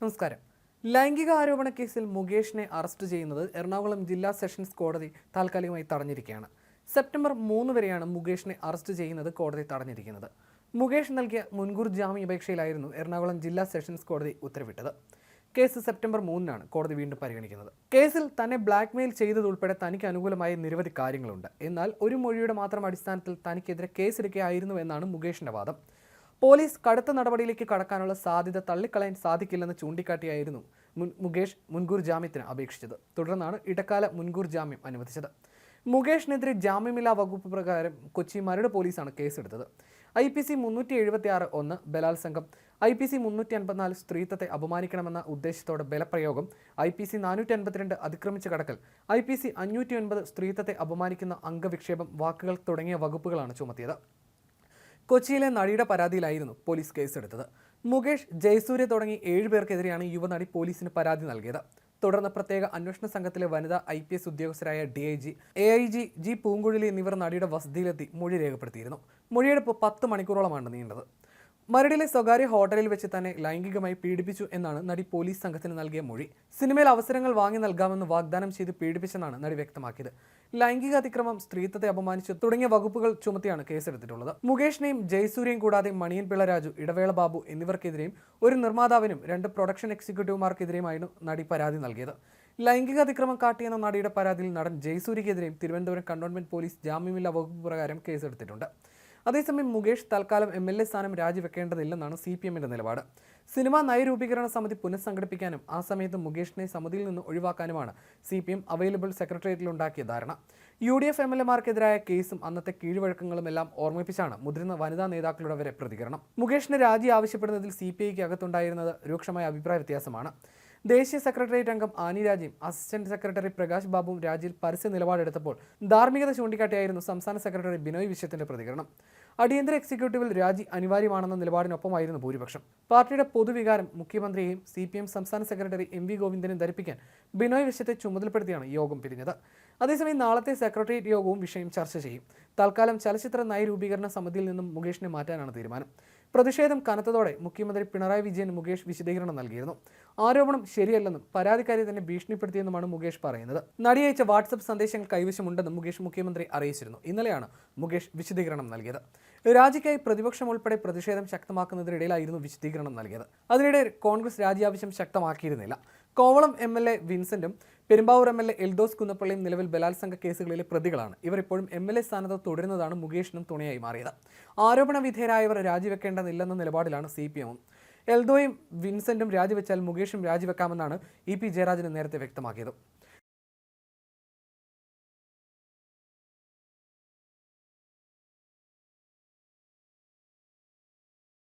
നമസ്കാരം. ലൈംഗിക ആരോപണ കേസിൽ മുകേഷിനെ അറസ്റ്റ് ചെയ്യുന്നത് എറണാകുളം ജില്ലാ സെഷൻസ് കോടതി താൽക്കാലികമായി തടഞ്ഞിരിക്കുകയാണ്. സെപ്റ്റംബർ മൂന്ന് വരെയാണ് മുകേഷിനെ അറസ്റ്റ് ചെയ്യുന്നത് കോടതി തടഞ്ഞിരിക്കുന്നത്. മുകേഷ് നൽകിയ മുൻകൂർ ജാമ്യാപേക്ഷയിലായിരുന്നു എറണാകുളം ജില്ലാ സെഷൻസ് കോടതി ഉത്തരവിട്ടത്. കേസ് സെപ്റ്റംബർ മൂന്നിനാണ് കോടതി വീണ്ടും പരിഗണിക്കുന്നത്. കേസിൽ തന്നെ ബ്ലാക്ക്മെയിൽ ചെയ്തതുൾപ്പെടെ തനിക്ക് അനുകൂലമായ നിരവധി കാര്യങ്ങളുണ്ട്. എന്നാൽ ഒരു മൊഴിയുടെ മാത്രം അടിസ്ഥാനത്തിൽ തനിക്കെതിരെ കേസെടുക്കുകയായിരുന്നു എന്നാണ് മുകേഷിന്റെ വാദം. പോലീസ് കടുത്ത നടപടിയിലേക്ക് കടക്കാനുള്ള സാധ്യത തള്ളിക്കളയാൻ സാധിക്കില്ലെന്ന് ചൂണ്ടിക്കാട്ടിയായിരുന്നു മുകേഷ് മുൻകൂർ ജാമ്യത്തിന് അപേക്ഷിച്ചത്. തുടർന്നാണ് ഇടക്കാല മുൻകൂർ ജാമ്യം അനുവദിച്ചത്. മുകേഷിനെതിരെ ജാമ്യമില്ലാ വകുപ്പ് പ്രകാരം കൊച്ചി മരട് പോലീസാണ് കേസെടുത്തത്. ഐ പി സി മുന്നൂറ്റി എഴുപത്തി ആറ് ഒന്ന് ബലാത്സംഗം ഐ പി സി മുന്നൂറ്റി അൻപത്തിനാല് സ്ത്രീത്വത്തെ അപമാനിക്കണമെന്ന ഉദ്ദേശത്തോടെ ബലപ്രയോഗം ഐ പി സി നാനൂറ്റി അൻപത്തിരണ്ട് അതിക്രമിച്ച് കടക്കൽ ഐ പി സി അഞ്ഞൂറ്റി ഒൻപത് സ്ത്രീത്വത്തെ അപമാനിക്കുന്ന അംഗവിക്ഷേപം വാക്കുകൾ തുടങ്ങിയ വകുപ്പുകളാണ് ചുമത്തിയത്. കൊച്ചിയിലെ നടിയുടെ പരാതിയിലായിരുന്നു പോലീസ് കേസെടുത്തത്. മുകേഷ് ജയസൂര്യ തുടങ്ങി ഏഴുപേർക്കെതിരെയാണ് യുവനടി പോലീസിന് പരാതി നൽകിയത്. തുടർന്ന് പ്രത്യേക അന്വേഷണ സംഘത്തിലെ വനിതാ I P S ഉദ്യോഗസ്ഥരായ D I G A I G G Poonguzhali എന്നിവർ നടിയുടെ വസതിയിലെത്തി മൊഴി രേഖപ്പെടുത്തിയിരുന്നു. മൊഴിയെടുപ്പ് പത്ത് മണിക്കൂറോളമാണ് നീണ്ടത്. മരടിലെ സ്വകാര്യ ഹോട്ടലിൽ വെച്ച് തന്നെ ലൈംഗികമായി പീഡിപ്പിച്ചു എന്നാണ് നടി പോലീസ് സംഘത്തിന് നൽകിയ മൊഴി. സിനിമയിൽ അവസരങ്ങൾ വാങ്ങി നൽകാമെന്ന് വാഗ്ദാനം ചെയ്ത് പീഡിപ്പിച്ചെന്നാണ് നടി വ്യക്തമാക്കിയത്. ലൈംഗിക അതിക്രമം സ്ത്രീത്വത്തെ അപമാനിച്ചു തുടങ്ങിയ വകുപ്പുകൾ ചുമത്തിയാണ് കേസെടുത്തിട്ടുള്ളത്. മുകേഷിനെയും ജയസൂര്യയും കൂടാതെ മണിയൻ പിള്ള രാജു ഇടവേള ബാബു എന്നിവർക്കെതിരെയും ഒരു നിർമ്മാതാവിനും രണ്ട് പ്രൊഡക്ഷൻ എക്സിക്യൂട്ടീവുമാർക്കെതിരെയുമായിരുന്നു നടി പരാതി നൽകിയത്. ലൈംഗിക അതിക്രമം കാട്ടിയെന്ന നടിയുടെ പരാതിയിൽ നടൻ ജയസൂര്യക്കെതിരെയും തിരുവനന്തപുരം കണ്ടോൺമെന്റ് പോലീസ് ജാമ്യമില്ലാ വകുപ്പ് പ്രകാരം കേസെടുത്തിട്ടുണ്ട്. അതേസമയം മുകേഷ് തൽക്കാലം എം എൽ എ സ്ഥാനം രാജിവെക്കേണ്ടതില്ലെന്നാണ് സി പി എമ്മിന്റെ നിലപാട്. സിനിമാ നയരൂപീകരണ സമിതി പുനഃസംഘടിപ്പിക്കാനും ആ സമയത്ത് മുകേഷിനെ സമിതിയിൽ നിന്ന് ഒഴിവാക്കാനുമാണ് സി പി എം അവൈലബിൾ സെക്രട്ടേറിയറ്റിലുണ്ടാക്കിയ ധാരണ. U D F M L എമാർക്കെതിരായ കേസും അന്നത്തെ കീഴ്വഴക്കങ്ങളും എല്ലാം ഓർമ്മിപ്പിച്ചാണ് മുതിർന്ന വനിതാ നേതാക്കളുടെ വരെ പ്രതികരണം. മുകേഷിന് രാജി ആവശ്യപ്പെടുന്നതിൽ സി പി ഐക്ക് അകത്തുണ്ടായിരുന്നത് രൂക്ഷമായ അഭിപ്രായ വ്യത്യാസമാണ്. ദേശീയ സെക്രട്ടേറിയറ്റ് അംഗം ആനി രാജയും അസിസ്റ്റന്റ് സെക്രട്ടറി പ്രകാശ് ബാബുവും രാജിയിൽ പരസ്യ നിലപാടെടുത്തപ്പോൾ ധാർമ്മികത ചൂണ്ടിക്കാട്ടിയായിരുന്നു സംസ്ഥാന സെക്രട്ടറി ബിനോയ് വിശ്വത്തിന്റെ പ്രതികരണം. അടിയന്തര എക്സിക്യൂട്ടീവിൽ രാജി അനിവാര്യമാണെന്ന നിലപാടിനൊപ്പമായിരുന്നു ഭൂരിപക്ഷം. പാർട്ടിയുടെ പൊതുവികാരം മുഖ്യമന്ത്രിയെയും സി പി എം സംസ്ഥാന സെക്രട്ടറി എം വി ഗോവിന്ദനെയും ധരിപ്പിക്കാൻ ബിനോയ് വിശ്വത്തെ ചുമതലപ്പെടുത്തിയാണ് യോഗം പിരിഞ്ഞത്. അതേസമയം നാളത്തെ സെക്രട്ടേറിയറ്റ് യോഗവും വിഷയം ചർച്ച ചെയ്യും. തൽക്കാലം ചലച്ചിത്ര നയരൂപീകരണ സമിതിയിൽ നിന്നും മുകേഷിനെ മാറ്റാനാണ് തീരുമാനം. പ്രതിഷേധം കനത്തതോടെ മുഖ്യമന്ത്രി പിണറായി വിജയൻ മുകേഷ് വിശദീകരണം നൽകിയിരുന്നു. ആരോപണം ശരിയല്ലെന്നും പരാതിക്കാരി തന്നെ ഭീഷണിപ്പെടുത്തിയെന്നുമാണ് മുകേഷ് പറയുന്നത്. നടിയയച്ച വാട്സപ്പ് സന്ദേശങ്ങൾ കൈവശമുണ്ടെന്നും മുകേഷ് മുഖ്യമന്ത്രി അറിയിച്ചിരുന്നു. ഇന്നലെയാണ് മുകേഷ് വിശദീകരണം നൽകിയത്. രാജിക്കായി പ്രതിപക്ഷം ഉൾപ്പെടെ പ്രതിഷേധം ശക്തമാക്കുന്നതിനിടയിലായിരുന്നു വിശദീകരണം നൽകിയത്. അതിനിടെ കോൺഗ്രസ് രാജി ആവശ്യം ശക്തമാക്കിയിരുന്നില്ല. Kovalam M L A വിൻസെന്റും Perumbavoor M L A Eldhose കുന്നപ്പള്ളിയും നിലവിൽ ബലാത്സംഗ കേസുകളിലെ പ്രതികളാണ്. ഇവർ ഇപ്പോഴും എം എൽ എ സ്ഥാനത്ത് തുടരുന്നതാണ് മുകേഷിനും തുണയായി മാറിയത്. ആരോപണ വിധേയരായവർ രാജിവെക്കേണ്ടതില്ലെന്ന നിലപാടിലാണ് സി പി എമ്മും. എൽദോയും വിൻസെന്റും രാജിവെച്ചാൽ മുകേഷും രാജിവെക്കാമെന്നാണ് ഇ പി ജയരാജന് നേരത്തെ വ്യക്തമാക്കിയത്.